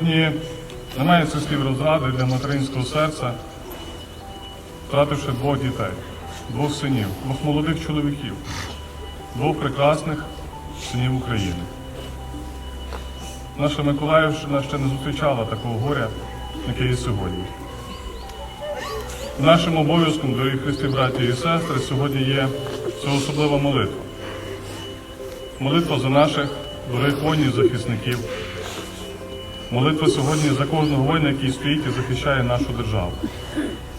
Сьогодні немає слів розради для материнського серця, втративши двох дітей, двох синів, двох молодих чоловіків, двох прекрасних синів України. Наша Миколаївщина ще не зустрічала такого горя, яке є сьогодні. Нашим обов'язком, дорогі Христі, браті і сестри, сьогодні є це особлива молитва. Молитва за наших дорогих воїнів, захисників. Молитва сьогодні за кожного воїна, який стоїть і захищає нашу державу.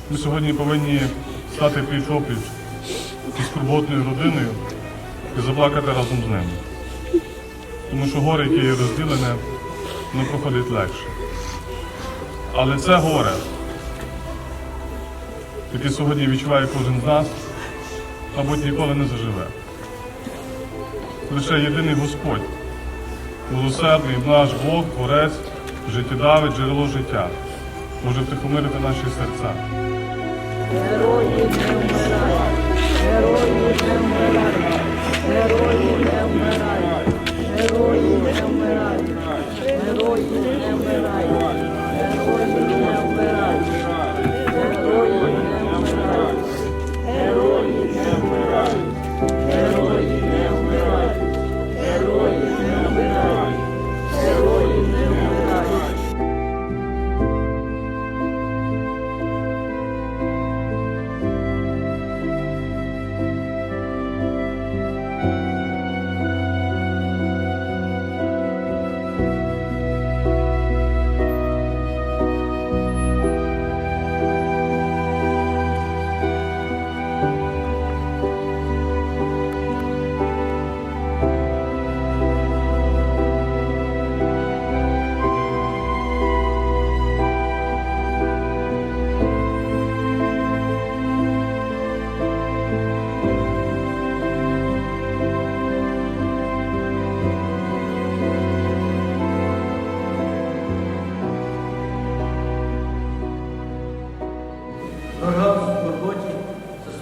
Ми сьогодні повинні стати пліч опліч із скорботною родиною і заплакати разом з ними. Тому що горе, яке є розділене, не проходить легше. Але це горе, яке сьогодні відчуває кожен з нас, мабуть, ніколи не заживе. Лише єдиний Господь, милосердний наш Бог, Творець, життєдавець, джерело життя, може втихомирити наші серця. Герої не вмирають, герої не вмирають, герої не вмирають, герої не вмирають, герої не вмирають,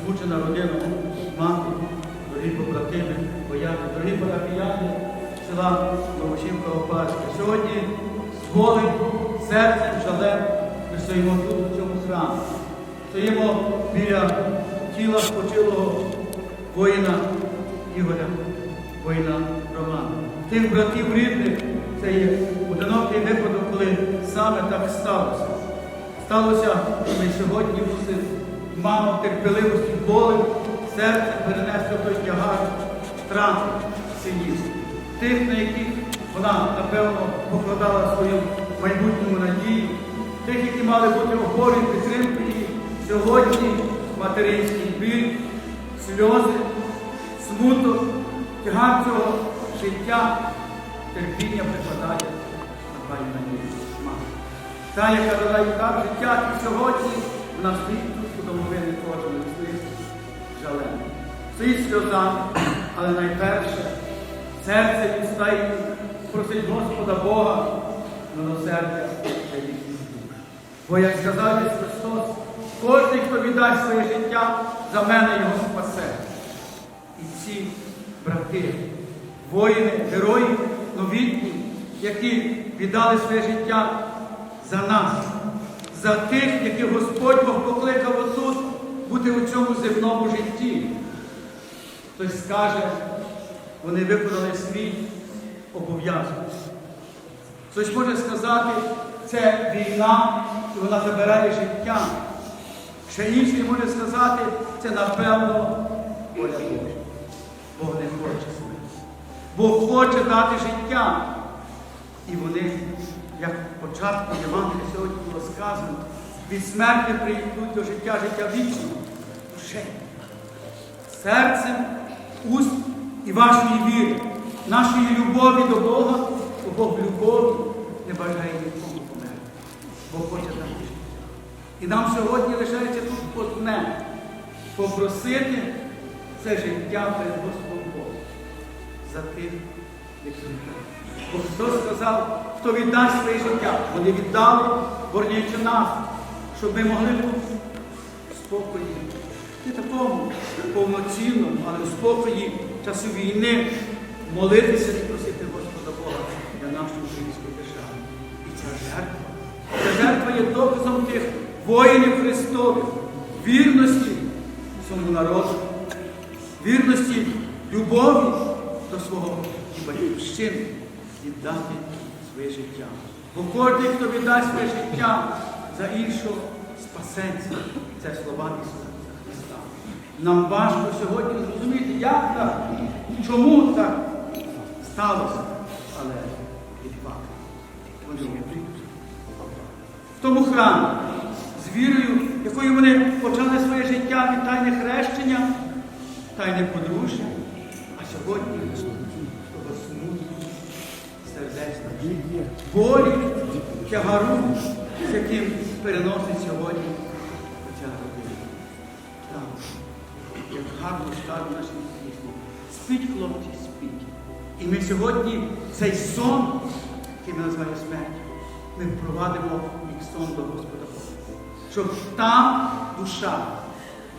засмучена родина, мати, дорогі побратими, вояки, дорогі парафіяни села Новошівка Опашка. Сьогодні з болем, серцем, жалем ми стоїмо тут, у цьому храмі. Стоїмо біля тіла спочилого воїна Ігоря, воїна Романа. Тих братів рідних це є одинокий випадок, коли саме так сталося. Сталося, що ми сьогодні мусимо маму терпеливості болем, серце перенести той тягар втрати синів. Тих, на яких вона, напевно, покладала свою майбутньому надію, тих, які мали бути опорою, підтримкою, і сьогодні материнський біль, сльози, смуток, тягар цього життя, терпіння припадає на пані Надію. Та, яка дала так життя, і сьогодні вона стоїть тут у домовини кожної стоїть жалем. Стоїть сльозами, але найперше серце відстає, просить Господа Бога, милосердя для їхніх душ. Бо, як сказав Ісус Христос, кожен, хто віддасть своє життя, за мене його спасе. І ці брати, воїни, герої, новітні, які віддали своє життя за нас, за тих, яких Господь Бог покликав отут бути у цьому земному житті. Хтось скаже, вони виконали свій обов'язок. Хтось може сказати, це війна, і вона забирає життя. Ще інший може сказати, це напевно воля Божа. Бог не хоче смерті. Бог хоче дати життя. І вони, як в початку Євангелія сьогодні було сказано, від смерті прийдуть до життя, життя вічного. Душею, серцем, уст і вашої віри, нашої любові до Бога, бо Бог любові не бажає нікому померти, бо хоче нам жити. І нам сьогодні лишається тут одне попросити це життя перед Господом Богом за тих. Бо Христос сказав, хто віддасть своє життя, вони віддали, борнячи нас, щоб ми могли бути в спокої. Не такому повноцінному, але в спокої часу війни молитися і просити Господа Бога для нашої української держави. І ця жертва, ця жертва є доказом тих воїнів Христових, вірності своєму народу, вірності, любові до свого і батьківщини віддати своє життя. Бо кожен, хто віддасть своє життя за іншого, спасеться. Це слова Ісуса Христа. Нам важко сьогодні зрозуміти, як так, чому так сталося. Але від факту. Вони. В тому храмі, з вірою, якою вони почали своє життя від тайне хрещення, тайне подружжя, а сьогодні сердечна болі, тягару, з яким переносить сьогодні ця родина. Так, як гарно в нашій пісні. Спіть, хлопці, спіть. І ми сьогодні цей сон, який ми називаємо смертю, ми впровадимо як сон до Господа Бога. Щоб та душа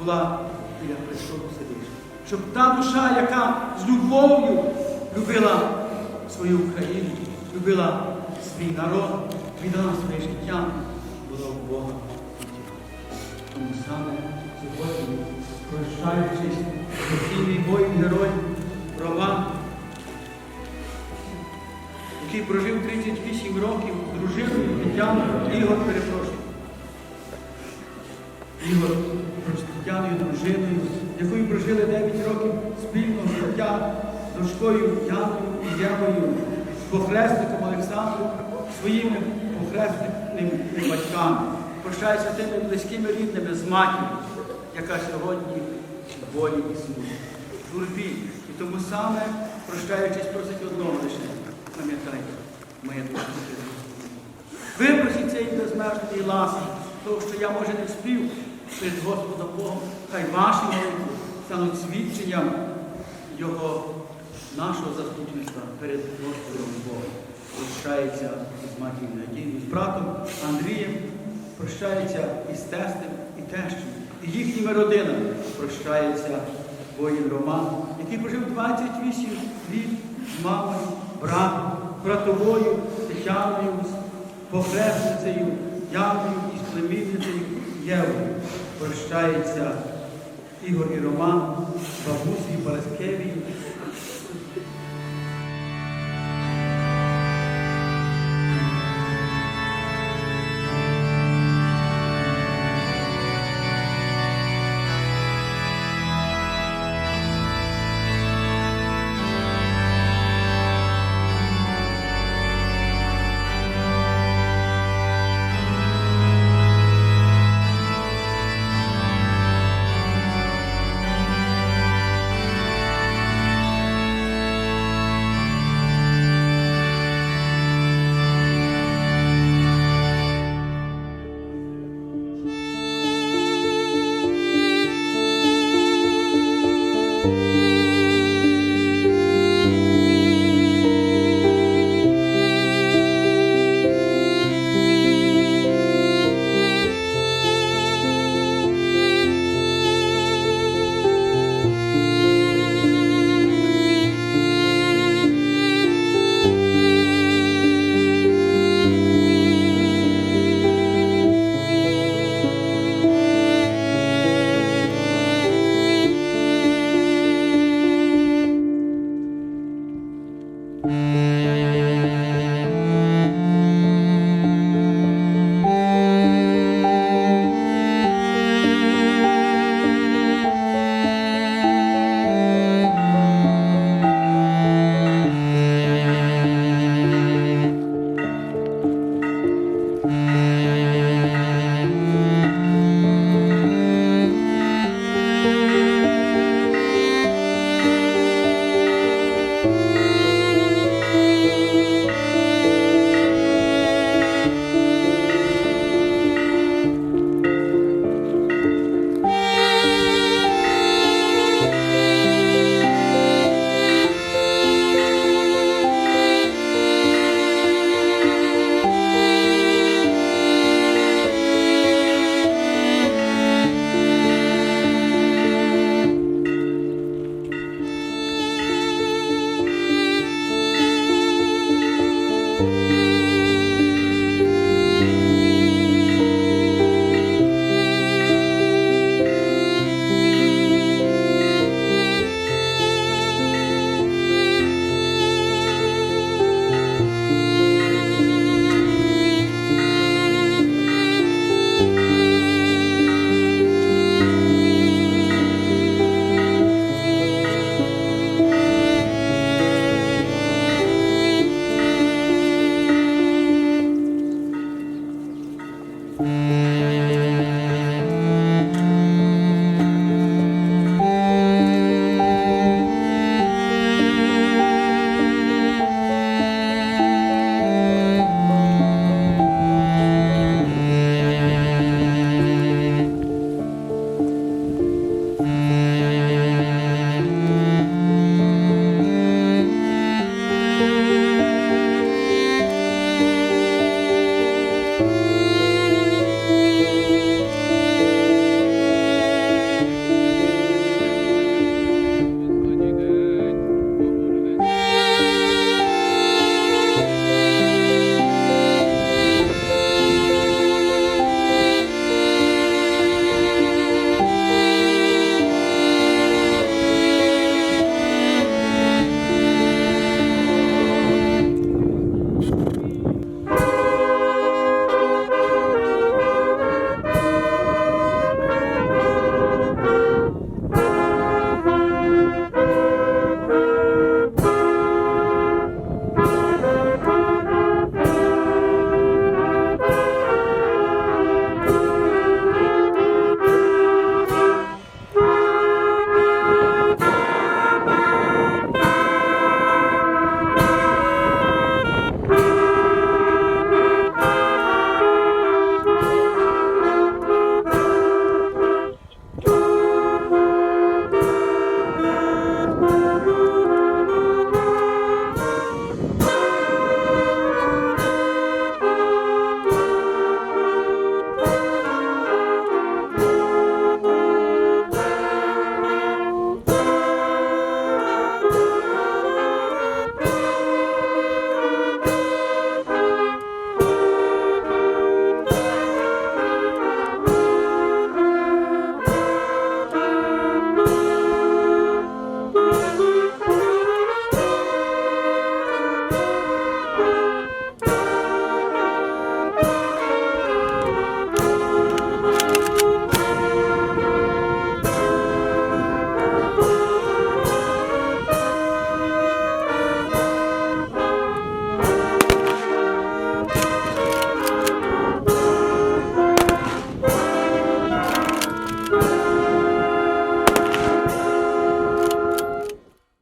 була біля престолу сидиш. Щоб та душа, яка з любов'ю любила свою Україну, любила свій народ, віддала своє життя, була в Бога. Тому саме сьогодні, прощаючись, покійний воїн герой Роман, який прожив 38 років дружиною Тетяною, Ігор, перепрошую. Ігор з Тетяною дружиною, якою прожили 9 років спільного життя, дочкою Яною і з похресником Олександром, своїми похресними батьками. Прощаюся тими близькими рідними з матір'ю, яка сьогодні в болі і смуті, в журбі. І тому саме, прощаючись, просить одного лише, пам'ятайте, моє душа. Випросіть цієї безмежної ласки, того, що я, може, не вспів перед Господом Богом, хай ваші молитви стануть свідченням Його, нашого заступництва перед Господом Богом. Прощається із матір'ю Надією, з братом Андрієм, прощається із тестем і тещою, і їхніми родинами прощається воїн Роман, який прожив 28 літ з мамою, братом, братовою Тетяною, похресницею Яною і з племінницею Євою. Прощається Ігор і Роман, з бабусею Thank you.